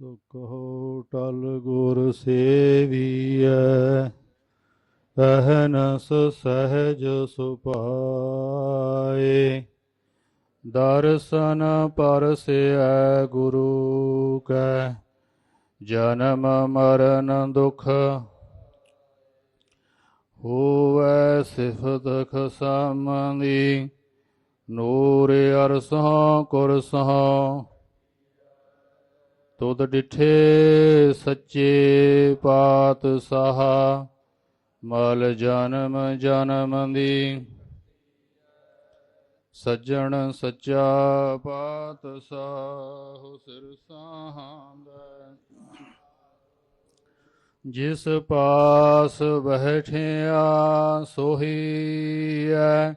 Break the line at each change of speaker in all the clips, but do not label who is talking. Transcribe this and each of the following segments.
ਸੋ ਕਹੋ ਟਲ ਗੁਰ ਸੇਵੀਐ, ਅਹਨਸ ਸਹਿਜ ਸੁਪਾਏ ਦਰਸ਼ਨ ਪਰਸੈ ਗੁਰੂ ਕੈ, ਜਨਮ ਮਰਨ ਦੁਖ ਹੋਵੈ ਸਿਫਤ ਖਸਮਦੀ ਨੂਰ ਅਰਸੋਂ ਕੁਰਸਾਂ ਤੁਧ ਡਿਠੇ ਸੱਚੇ ਪਾਤਸ਼ਾਹ ਮਲ ਜਨਮ ਜਨਮ ਦੀ। ਸੱਜਣ ਸੱਚਾ ਪਾਤਸ਼ਾਹ ਸਿਰ ਸਾਹਾਂਦਾ ਜਿਸ ਪਾਸ ਬਹਿਠਿਆ, ਸੋਹੀ ਐ।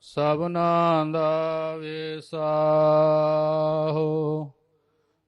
ਸਭਨਾ ਦਾ ਵਿਸਾਹੋ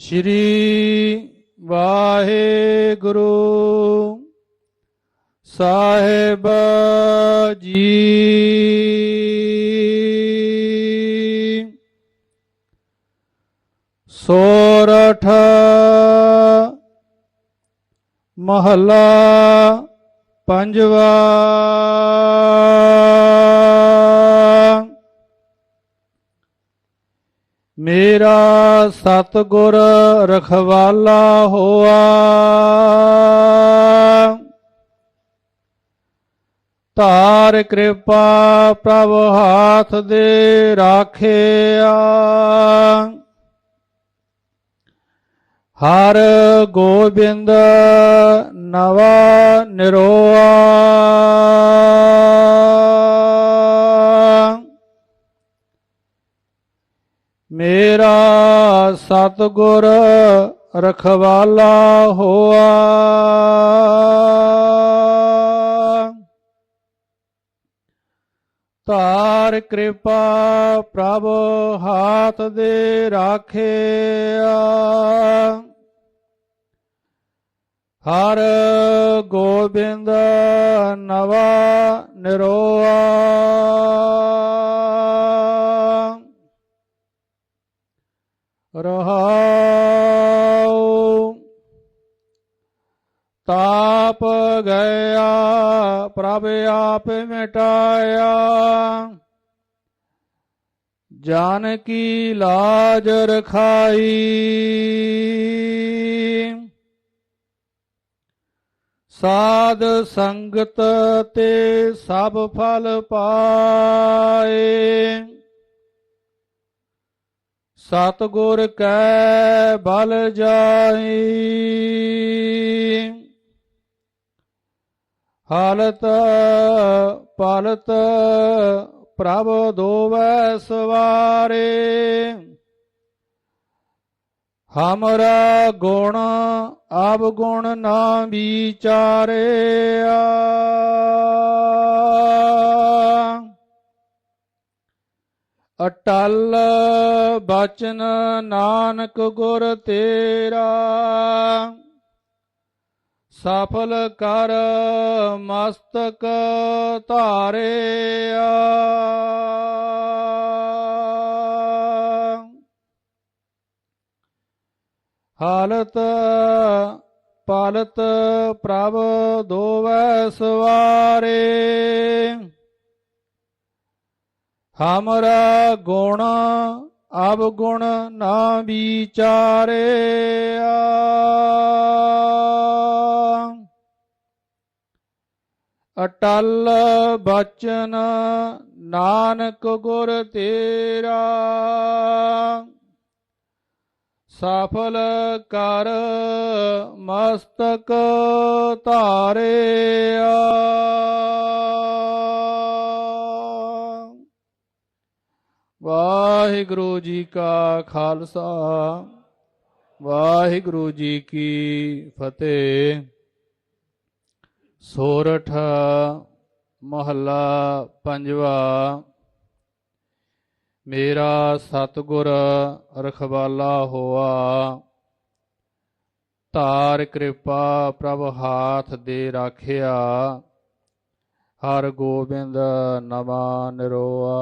ਸ਼੍ਰੀ ਵਾਹਿਗੁਰੂ ਸਾਹਿਬ ਜੀ ਸੋਰਠ ਮਹਲਾ ਪੰਜਵਾ ਮੇਰਾ ਸਤਿਗੁਰ ਰਖਵਾਲਾ ਹੋਆ। ਧਾਰ ਕਿਰਪਾ ਪ੍ਰਭ ਹਾਥ ਦੇ ਰਾਖਿਆ। ਹਰ ਗੋਬਿੰਦ ਨਵਾ ਨਿਰੋਆ। ਮੇਰਾ ਸਤਿਗੁਰ ਰਖਵਾਲਾ ਹੋਆ। ਧਾਰ ਕਿਰਪਾ ਪ੍ਰਭ ਹਾਥ ਦੇ ਰਾਖਿਆ। ਹਰ ਗੋਬਿੰਦ ਨਵਾ ਨਿਰੋਆ। ਰਹਾਉ। ਤਾਪ ਗਿਆ, ਪ੍ਰਭ ਆਪ ਮਿਟਾਇਆ। ਜਾਨ ਕੀ ਲਾਜ ਰਖਾਈ। ਸਾਧ ਸੰਗਤ ਤੇ ਸਭ ਫਲ ਪਾਏ। ਸਤਗੁਰ ਕੈ ਬਲ ਜਾਈ। ਹਾਲਤ ਪਾਲਤ ਪ੍ਰਭ ਦੋਵੈ ਸਵਾਰੇ। ਹਮਰਾ ਗੁਣ ਆਬ ਗੁਣ ਨਾ ਵਿਚਾਰਿਆ। ਅਟਲ ਬਚਨ ਨਾਨਕ ਗੁਰ ਤੇਰਾ। ਸਫਲ ਕਰ ਮਸਤਕ ਧਾਰਿਆ। ਹਾਲਤ ਪਾਲਤ ਪ੍ਰਭ ਦੋਵੈ ਸਵਾਰੇ। ਹਮਰਾ ਗੁਣ ਅਬ ਗੁਣ ਨਾ ਵਿਚਾਰਿਆ ਅਟਲ ਬਚਨ ਨਾਨਕ ਗੁਰ ਤੇਰਾ। ਸਫਲ ਕਰ ਮਸਤਕ ਧਾਰਿਆ ਵਾਹਿਗੁਰੂ ਜੀ ਕਾ ਖਾਲਸਾ, ਵਾਹਿਗੁਰੂ ਜੀ ਕੀ ਫਤਿਹ। ਸੋਰਠ ਮਹੱਲਾ ਪੰਜਵਾ, ਮੇਰਾ ਸਤਿਗੁਰ ਰਖਵਾਲਾ ਹੋਆ। ਤਾਰ ਕਿਰਪਾ ਪ੍ਰਭ ਹਾਥ ਦੇ ਰਾਖਿਆ। ਹਰ ਗੋਬਿੰਦ ਨਮਾ ਨਿਰੋਆ।